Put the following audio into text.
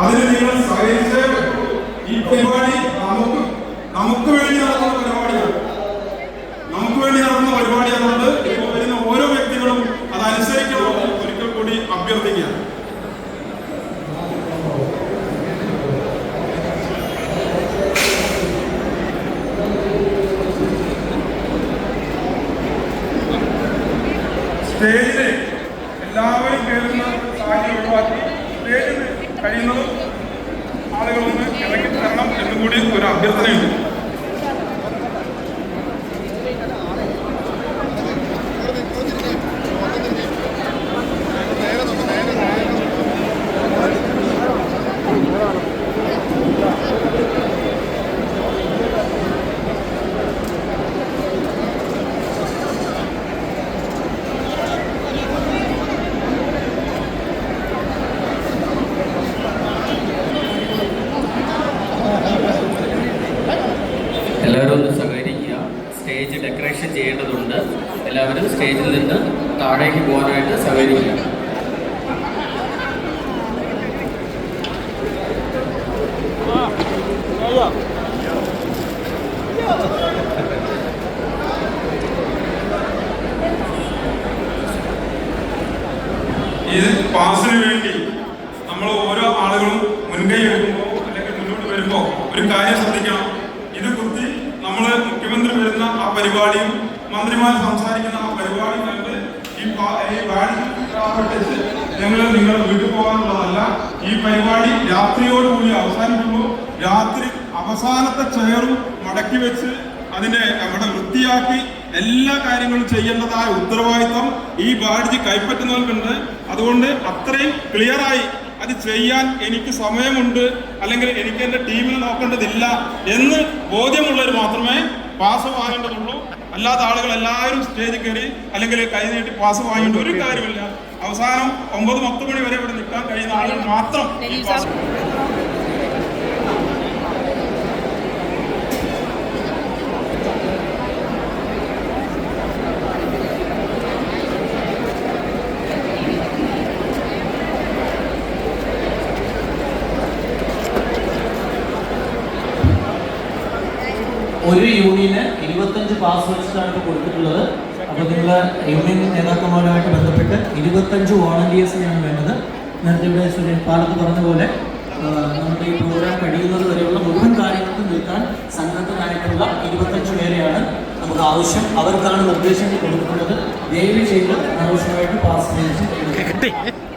അതിന് നിങ്ങൾ ഈ പരിപാടി നമുക്ക് നമുക്ക് വേണ്ടി നടക്കുന്ന പരിപാടിയാണ്. നമുക്ക് വേണ്ടി നടക്കുന്ന പരിപാടിയായതുകൊണ്ട് ഇപ്പോൾ വരുന്ന ഓരോ വ്യക്തികളും അത് അനുസരിക്കണമെന്ന് ഒരിക്കൽ കൂടി സ്റ്റേജിലെ എല്ലാവരും കേൾക്കുന്ന സാഹചര്യം ഒഴിവാക്കി സ്റ്റേജിൽ കഴിയുന്നതും ആളുകളൊന്ന് ഇറങ്ങി തരണം എന്നുകൂടി ഒരു അഭ്യർത്ഥനയുണ്ട്. എല്ലാവരും ഒന്ന് സഹകരിക്കുക. സ്റ്റേജ് ഡെക്കറേഷൻ ചെയ്യേണ്ടതുണ്ട്. എല്ലാവരും സ്റ്റേജിൽ നിന്ന് താഴേക്ക് പോകാനായിട്ട് സഹകരിക്കുക. ഇത് പാസിന് വേണ്ടി നമ്മൾ ഓരോ ആളുകളും മുൻകൈ എടുക്കുമ്പോൾ അല്ലെങ്കിൽ മുന്നോട്ട് വരുമ്പോൾ ഒരു കാര്യം ശ്രദ്ധിക്കണം ഇത് കുത്തി നമ്മൾ മുഖ്യമന്ത്രി വരുന്ന ആ പരിപാടിയും മന്ത്രിമാർ സംസാരിക്കുന്ന ആ പരിപാടിയും കണ്ട് ഞങ്ങൾ നിങ്ങൾ വീട്ടിൽ പോകാനുള്ളതല്ല. ഈ പരിപാടി രാത്രിയോടുകൂടി അവസാനിക്കുമ്പോൾ രാത്രി അവസാനത്തെ ചെയറും മടക്കി വെച്ച് അതിനെ അവിടെ വൃത്തിയാക്കി എല്ലാ കാര്യങ്ങളും ചെയ്യേണ്ടതായ ഉത്തരവാദിത്വം ഈ ബാഡ്ജി കൈപ്പറ്റുന്നവർക്കുണ്ട്. അതുകൊണ്ട് അത്രയും ക്ലിയറായി അത് ചെയ്യാൻ എനിക്ക് സമയമുണ്ട്. അല്ലെങ്കിൽ എനിക്ക് എന്റെ ടീമിൽ നോക്കേണ്ടതില്ല എന്ന് ബോധ്യമുള്ളവർ മാത്രമേ പാസ് വാങ്ങേണ്ടതുള്ളൂ. അല്ലാത്ത ആളുകൾ എല്ലാവരും സ്റ്റേജിൽ കയറി അല്ലെങ്കിൽ കൈ നീട്ടി പാസ് വാങ്ങേണ്ട ഒരു കാര്യമില്ല അവസാനം ഒമ്പത് പത്ത് മണി വരെ ഇവിടെ നിൽക്കാൻ കഴിയുന്ന ആളുകൾ മാത്രം ഒരു യൂണിയന് ഇരുപത്തഞ്ച് പാസ് വെച്ചിട്ടാണ് ഇപ്പോൾ കൊടുത്തിട്ടുള്ളത്. അപ്പോൾ നിങ്ങൾ യൂണിയൻ നേതാക്കന്മാരുമായിട്ട് ബന്ധപ്പെട്ട് ഇരുപത്തഞ്ച് വോളണ്ടിയേഴ്സിനെയാണ് വേണ്ടത്. നേരത്തെ ഇവിടെ സുരേൻ പാലത്ത് പറഞ്ഞ പോലെ നമ്മുടെ ഈ പ്രോഗ്രാം കഴിയുന്നത് വരെയുള്ള മുഴുവൻ കാര്യങ്ങൾക്കും നിൽക്കാൻ സന്നദ്ധരായിട്ടുള്ള ഇരുപത്തഞ്ച് പേരെയാണ് നമുക്ക് ആവശ്യം. അവർക്കാണ് നിർദ്ദേശങ്ങൾ കൊടുക്കുന്നത്. ദയവ് ചെയ്ത് ആവശ്യമായിട്ട് പാസ് ചെയ്ത്